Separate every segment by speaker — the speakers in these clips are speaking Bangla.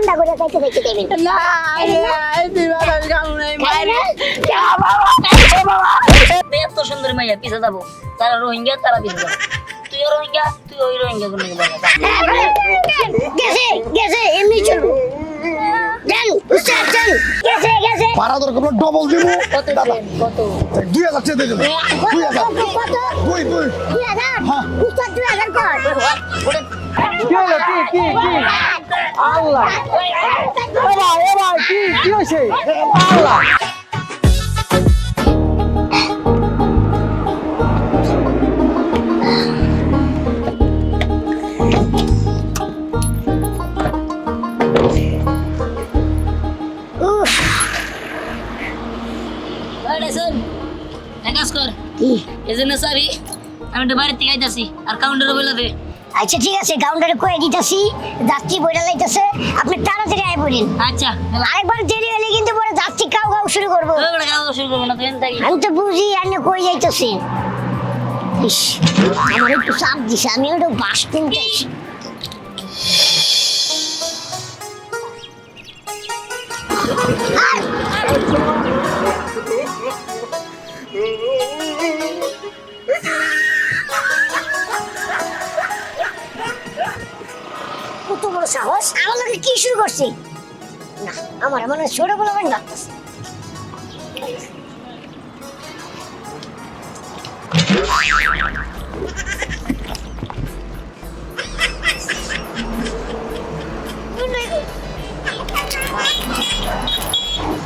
Speaker 1: ঠান্ডা করে খাইতে দেখতে দেবেন
Speaker 2: না তুই বাবার কামু নাই মাইরে
Speaker 3: এত সুন্দর মাইয়া পিছে যাব তারা রোহিঙ্গা তারা পিছে যাব তুইও রোহিঙ্গা তুই ওই রোহিঙ্গা কোনো
Speaker 1: হ্যাঁ, গেছে গেছে এমনি চলবো দেন উস্তাদ দেন গেছে গেছে
Speaker 4: ভাড়া দরকার ডবল দিব
Speaker 3: কত কত
Speaker 4: দুই হাজার
Speaker 1: কত
Speaker 4: দুই দুই হ্যাঁ।
Speaker 1: উস্তাদ কর
Speaker 2: কি কি কি আল্লাহ। এ ভাই এ ভাই কি কি হইছে আল্লাহ।
Speaker 1: উফ
Speaker 3: ওই ডাইসন, এক কাজ কর।
Speaker 1: কি?
Speaker 3: এই জন্য চাবি আমি একটু বাড়ির থেকে আইতাছি আর কাউন্টারে বলে দে।
Speaker 1: আচ্ছা ঠিক আছে কাউন্টারে কয়ে দিতেছি যাত্রী বইটা লাইতেছে আপনি তাড়াতাড়ি আয় পড়েন
Speaker 3: আচ্ছা
Speaker 1: আরেকবার দেরি হলে কিন্তু পরে যাত্রী কাউ কাউ শুরু করব।
Speaker 3: শুরু করব না
Speaker 1: আমি তো বুঝি আমি কই যাইতেছি। ইস আমার একটু চাপ দিছে আমি একটু বাস কিনতে কত বড় সাহস? আমার লোকে কি শুরু করছি? না আমার মনে হয় ছোট বলে ভাবতেছে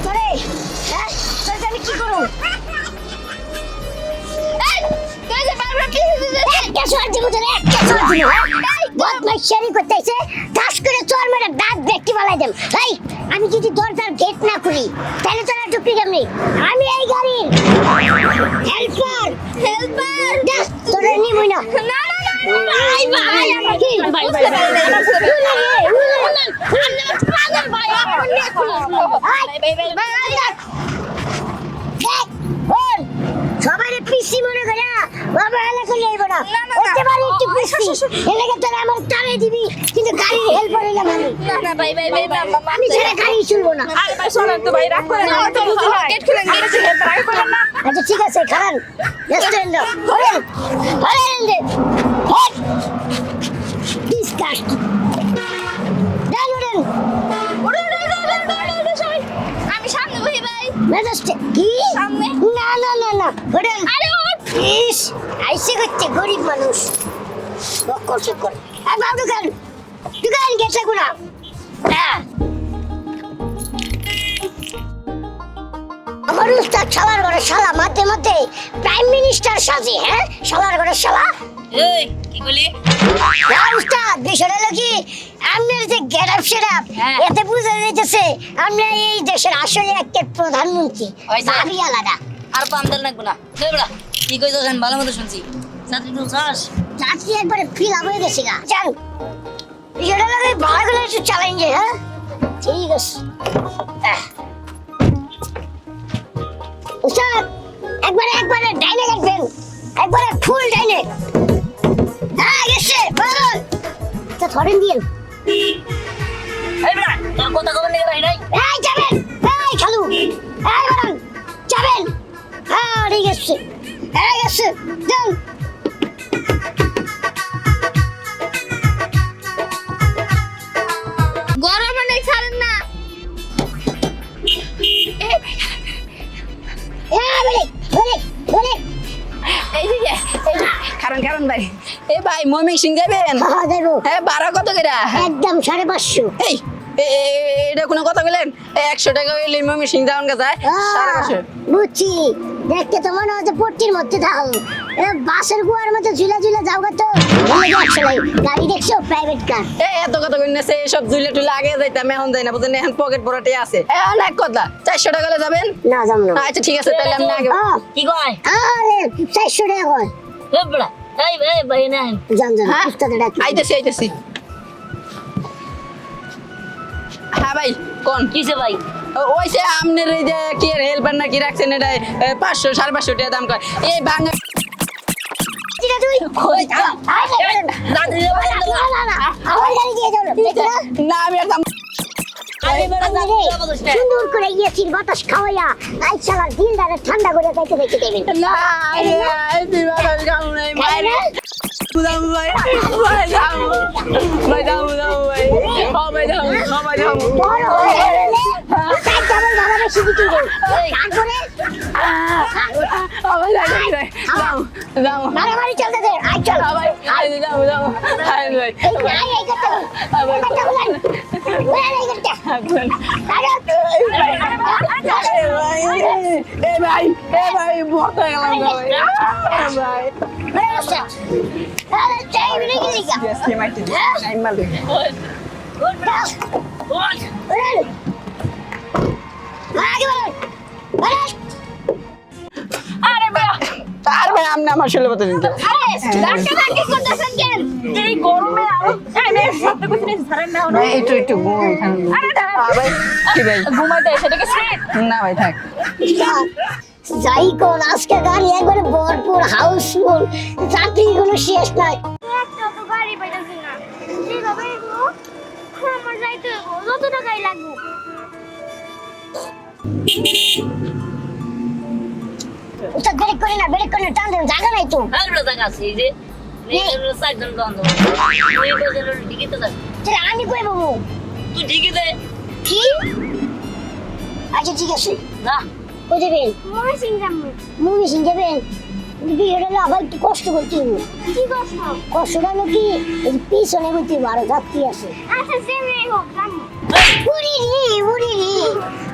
Speaker 1: তোরে হ্যাঁ তোরে আমি কি করব আমি যদি দরজার গেট না খুলি তাহলে তোরা ঢুকবি কেমনি আমি এই গাড়ির হেল্পার হেল্পার তোরা নিবই না না না না ভাই ভাই কি ভাই ভাই সবাই পিসি মনে করে বাবা এলাকা লইব না? হতে পারে একটু পিসি এলাকা তোরা আমার টানে দিবি? কিন্তু গাড়ি হেল্প করে না মানে
Speaker 5: না না ভাই ভাই ভাই
Speaker 1: আমি ছাড়া গাড়ি চলবো না।
Speaker 5: আরে ভাই শোনেন তো ভাই রাগ করেন না। তো গেট খুলেন গেট খুলেন রাগ করেন না
Speaker 1: আচ্ছা ঠিক আছে খারান রেস্টুরেন্ট দে। হট ডিসকাস্ট মেজাজটা কি? না না না না হরেন
Speaker 5: আরে
Speaker 1: ইস আইসে করছে গরিব মানুষ। বক্কর চক্কর আর বাবু দোকান দোকান গেছে গুনা আমার উস্তাদ শালার ঘরে শালা মাঝে মধ্যে প্রাইম মিনিস্টার সাজে হ্যাঁ? শালার ঘরে শালা।
Speaker 3: এই কি বলি?
Speaker 1: না উস্তাদ বিষয়টা হলো কি আপনার যে গেট আপ সেট
Speaker 3: হ্যাঁ।
Speaker 1: এতে বোঝা যাইতেছে আমরা এই দেশের আসলে একটা প্রধানমন্ত্রী ভাবি আলাদা।
Speaker 3: আর পাম তেল লাগবো না। এই কি কইছ আমি ভালো মতো শুনছি। চাকরি তো চাস।
Speaker 1: চাকরি একবারে ফিল আপ হয়ে গেছে গা। জান বিষয়টা লাগে ভালো একটু চালাইন যে হ্যাঁ? ঠিক আছে। উস্তাদ একবারে একবারে ডাইনে কাটবেন একবারে ফুল ডাইনে। গেছে বল। তো ধরেন দিন
Speaker 3: এই বেটা তোর কথা খবর নিয়ে রাখি নাই?
Speaker 1: এই যাবেন। এই খালু। এই বাড়ান যাবেন। হ্যাঁ ঠিক আছে। ঠিক গেছে। যান।
Speaker 2: সিং যাবেন
Speaker 1: হ্যাঁ দেবো।
Speaker 2: হ্যাঁ বারো কত করে?
Speaker 1: একদম সাড়ে পাঁচশো।
Speaker 2: এই এটা কোনো কথা বললেন একশো টাকা যাওয়ান কা যায় সাড়ে পাঁচশো।
Speaker 1: বুঝছি। দেখতে তো মনে হচ্ছে পট্টির মধ্যে থাও বাসের গুয়ার মতো ঝুলে ঝুলে যাও গা তো। গাড়ি দেখছ? প্রাইভেট কার
Speaker 2: এ এত কথা কই নেছে সব জুলে টুলে আগে যাইতাম এখন যাই না বুঝলেন এখন পকেট ভরাটে আছে। এ অনেক কথা চারশো টাকা হলে যাবেন?
Speaker 1: না যাম না।
Speaker 2: আচ্ছা ঠিক আছে তাহলে আমি আগে
Speaker 3: কি কয়?
Speaker 1: আরে চারশো টাকা কয়?
Speaker 3: এই এই ভাই না
Speaker 1: যান যান
Speaker 2: হ্যাঁ?
Speaker 1: উস্তাদে ডাকি।
Speaker 2: আইতেছি আইতেছি। হ্যাঁ ভাই কোন?
Speaker 3: কিসে ভাই?
Speaker 2: ওই সে আপনার এই যে কি হেল্পার না কি রাখছেন এটা পাঁচশো সাড়ে পাঁচশো টাকা দাম কয়। এই বাংলা
Speaker 1: ঠিক আছে তুই
Speaker 2: কই?
Speaker 1: আয়, আয়, আয়, আয়।
Speaker 3: দাদি
Speaker 1: না, না, না, আমার গাড়ি দিয়ে যাও না। দেখো না?
Speaker 5: না আমি আর যাব
Speaker 3: আমি বেড়া
Speaker 1: আমি
Speaker 3: যাব
Speaker 1: রে,
Speaker 3: যাব দোষ নেই।
Speaker 1: সুন্দর করে ইয়েছির বাতাস খাওয়াইয়া আই শালার দিলদারে ঠান্ডা করে খাইতে দেখে দেবেন
Speaker 5: না। দিবা ভাই
Speaker 1: বড় হয়ে গেলে বেশি। তারপরে মারামারি চলতে দে আই চল।
Speaker 5: সবাই যাব যাব। হাই ভাই।
Speaker 1: এই আই এই করতে হবে। করতে বলেন বলেন এই করতে
Speaker 5: এ ভাই এ ভাই ভর্ত গেলাম ভাই ভাই
Speaker 3: আর
Speaker 5: ভাই আপনি আমার ছেলে কথা আরও
Speaker 3: এই নে সাথে কিছু নেই ছাড়েন না
Speaker 5: ভাই একটু একটু ঘুমাই এখানে।
Speaker 3: আরে দাঁড়া
Speaker 5: ভাই কি ভাই?
Speaker 3: ঘুমাইতে সেটাকে সেট
Speaker 5: না ভাই থাক।
Speaker 1: যাই কোন আজকে গাড়ি একবারে ভরপুর হাউসফুল। যাত্রী কোনো শেষ নাই।
Speaker 6: একটা তো গাড়ি পাইতেছি না। যেভাবে আমার যাইতে যত টাকাই লাগবে।
Speaker 1: উস্তাদ ব্রেক করে না ব্রেক করে না টান দেন জায়গা নাই তো।
Speaker 3: আর বেড়া জায়গা আছে এই যে
Speaker 1: আমি কই বাবু
Speaker 3: তুই ঠিকই দে।
Speaker 1: কি? আচ্ছা ঠিক আছে।
Speaker 3: না।
Speaker 1: কই
Speaker 6: মনে সিং যাব।
Speaker 1: মুভি সিং যাবেন বিয়েটা আবার একটু কষ্ট করতে হবে।
Speaker 6: কি কষ্ট?
Speaker 1: কষ্টটা হলো কি? এই পিছনে বইতে হবে আরও আছে।
Speaker 6: আচ্ছা হোক
Speaker 1: উড়ি রে উড়ি রে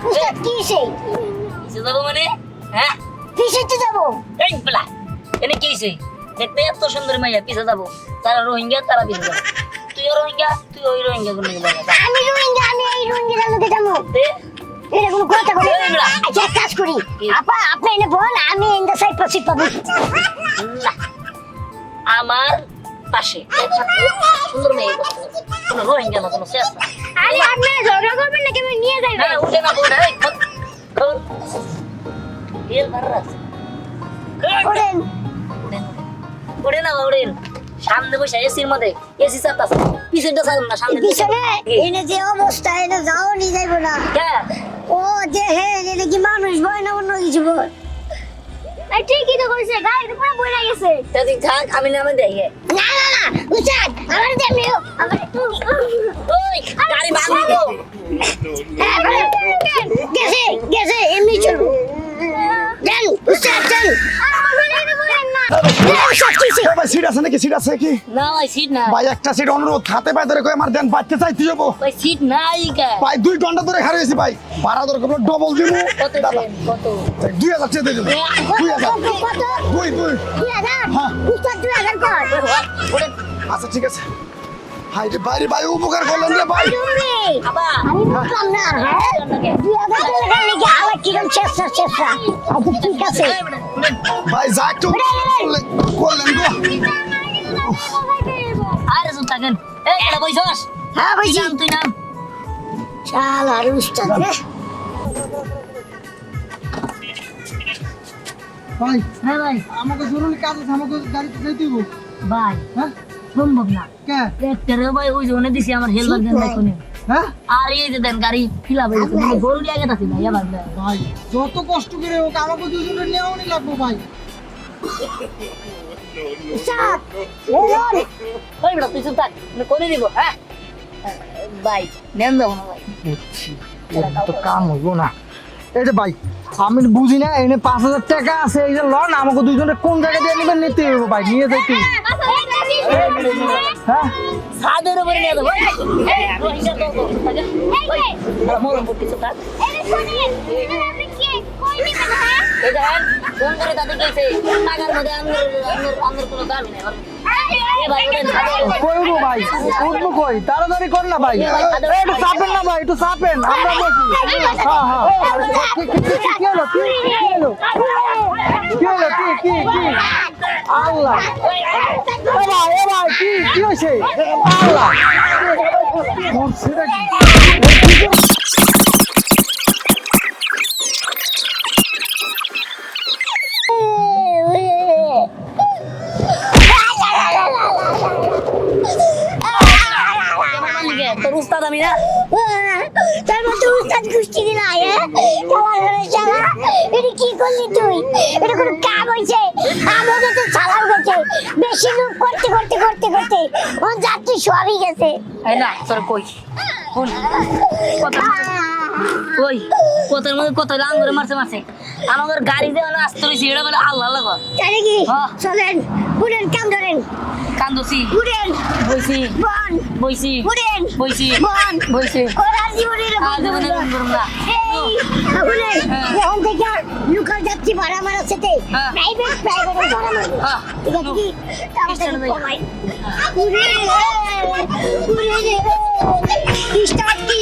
Speaker 1: উস্তাদ কি সেই
Speaker 3: যাব মানে? হ্যাঁ?
Speaker 1: পিছে তো যাব।
Speaker 3: এই বেলা এনে কি হইছে? দেখতে এত সুন্দর মাইয়া পিছে যাব। তারা রোহিঙ্গা তারা পিছে যাব। তুইও রোহিঙ্গা তুই ওই রোহিঙ্গা কোনো যাব
Speaker 1: আমি রোহিঙ্গা আমি এই রোহিঙ্গা লোকে যাব।
Speaker 3: দে।
Speaker 1: এটা কোনো কথা বলে আচ্ছা কাজ করি। আপা আপনি এনে বল আমি এনে সাইড পাশে পাবো
Speaker 3: আমার পাশে সুন্দর মেয়ে কোনো রোহিঙ্গা না কোনো শেষ
Speaker 6: আরে আপনি ঝগড়া করবেন নাকি? আমি নিয়ে যাইবে
Speaker 3: না উঠে না উঠে এই খোল খোল বিয়ের ভাড়া আছে
Speaker 1: ওরেন।
Speaker 3: উঠে না উঠেন সামনে বসে এসির মধ্যে এসি চাপতাছে পিছনটা ছাড়ুন না সামনে
Speaker 1: পিছনে? এনে যে অবস্থা এনে যাও নিয়ে যাইবো না।
Speaker 3: হ্যাঁ।
Speaker 1: ও যে হে এটা কি মানুষ ভয় না অন্য কিছু বল
Speaker 6: এই ঠিকই তো কইছে গাড়ি পুরো বইরা গেছে।
Speaker 3: তুই থাক আমি নামে দেখে।
Speaker 1: না না না উস্তাদ আমার দেমনি আমার
Speaker 3: ওই গাড়ি ভাঙবি তো
Speaker 1: হ্যাঁ বলেন। গেছে গেছে এমনি চলবো দেন উস্তাদ দেন
Speaker 6: আর আমার গাড়ি বলেন না
Speaker 1: দেন, উস্তাদ কিসে
Speaker 4: এ ভাই সিট আছে নাকি? সিট আছে কি?
Speaker 3: না ভাই সিট না
Speaker 4: ভাই একটা সিট অনুরোধ হাতে পায়ে ধরে কই আমার দেন বাচ্চা চাইতে যাব?
Speaker 3: ভাই সিট নাই কা?
Speaker 4: ভাই দুই ঘণ্টা ধরে হারিয়েছি ভাই। ভাড়া দরকার ডবল দিব?
Speaker 3: কত কত?
Speaker 4: দুই হাজার চেয়ে দেবো। দুই হাজার।
Speaker 1: কত?
Speaker 4: দুই দুই।
Speaker 1: দুই হাজার?
Speaker 4: হ্যাঁ।
Speaker 1: উস্তাদ দুই হাজার কর।
Speaker 4: আচ্ছা ঠিক আছে। হাই রে ভাই ভাই উপকার করলেন রে ভাই।
Speaker 1: তুমি
Speaker 3: আবা
Speaker 1: আমি বুঝলাম না। হ্যাঁ দুই হাজার টাকা লেগে আবার কিরম চেষ্টা চেষ্টা? আচ্ছা ঠিক আছে।
Speaker 4: ভাই যা একটু করলেন করলেন গো।
Speaker 3: আরে শুন থাকেন। এই এটা বইছস?
Speaker 1: হ্যাঁ বুঝছি
Speaker 3: নাম তুই নাম?
Speaker 1: চাল আর উস্তাদ রে।
Speaker 2: ভাই।
Speaker 3: হ্যাঁ ভাই।
Speaker 2: আমাকে জরুরি কাজ আছে আমাকে গাড়িতে যেতে দিব
Speaker 3: ভাই।
Speaker 2: হ্যাঁ?
Speaker 3: সম্ভব না। ভাই ওই জন্য দিছি আমার হেলবার দেন
Speaker 2: হ্যাঁ?
Speaker 3: আর এই যে দেন গাড়ি ফিলা ভাই তুমি গরু নিয়ে গেছে ভাই আবার
Speaker 2: ভাই যত কষ্ট করে হোক আমাকে দুজনের নেওয়ানি লাগবো ভাই।
Speaker 3: ওই বেটা তুই চুপ থাক। আমি করে দিব হ্যাঁ? ভাই নেন যাব না ভাই।
Speaker 2: তো কাম হইবো না। এই যে ভাই আমি বুঝি না এনে পাঁচ হাজার টাকা আছে এই যে লন আমাকে দুজনে কোন জায়গা দিয়ে নেবেন নিতে হইব ভাই নিয়ে যাইতে হ্যাঁ তাড়াতাড়ি কর না ভাই একটু চাপেন না ভাই একটু চাপেন আমরা বসি হ্যাঁ হ্যাঁ কি- হলো কি হলো কি হলো কি কি কি? আল্লাহ। এ ভাই কি কি হয়েছে? আল্লাহ।
Speaker 3: তোর উস্তাদ আমি না।
Speaker 1: তার মধ্যে উস্তাদ গোষ্ঠী দিলা হ্যাঁ? এটা কি করলি তুই? এটা কোনো কাম হয়েছে? আমাদের তো চালাও গেছে বেশি লোক করতে করতে করতে করতে ও যাত্রী সবই গেছে।
Speaker 3: না তোর কই? কোন কথা ওই কথার মধ্যে কথা লাং করে মারছে মারছে। আমাদের গাড়ি দিয়ে আসতে রয়েছে এটা বলে আল্লাহ আল্লাহ কর
Speaker 1: তাই
Speaker 3: হ্যাঁ।
Speaker 1: চলেন উড়েন কাম ধরেন
Speaker 3: কান্দছি।
Speaker 1: উড়েন
Speaker 3: বইছি।
Speaker 1: বন।
Speaker 3: বইছি।
Speaker 1: উড়েন
Speaker 3: বইছি।
Speaker 1: বন।
Speaker 3: বইছি।
Speaker 1: ওরার জীবনে
Speaker 3: আর জীবনে এরকম করব না।
Speaker 1: এই উড়েন
Speaker 3: হ্যাঁ।
Speaker 1: এখন থেকে লোকাল যাত্রী ভাড়া মারার সাথে
Speaker 3: হ্যাঁ।
Speaker 1: প্রাইভেট প্রাইভেট ভাড়া মারবো।
Speaker 3: হ্যাঁ।
Speaker 1: ঠিক আছে কি তাড়াতাড়ি কমাই। উড়ে উড়ে স্টার্ট কি?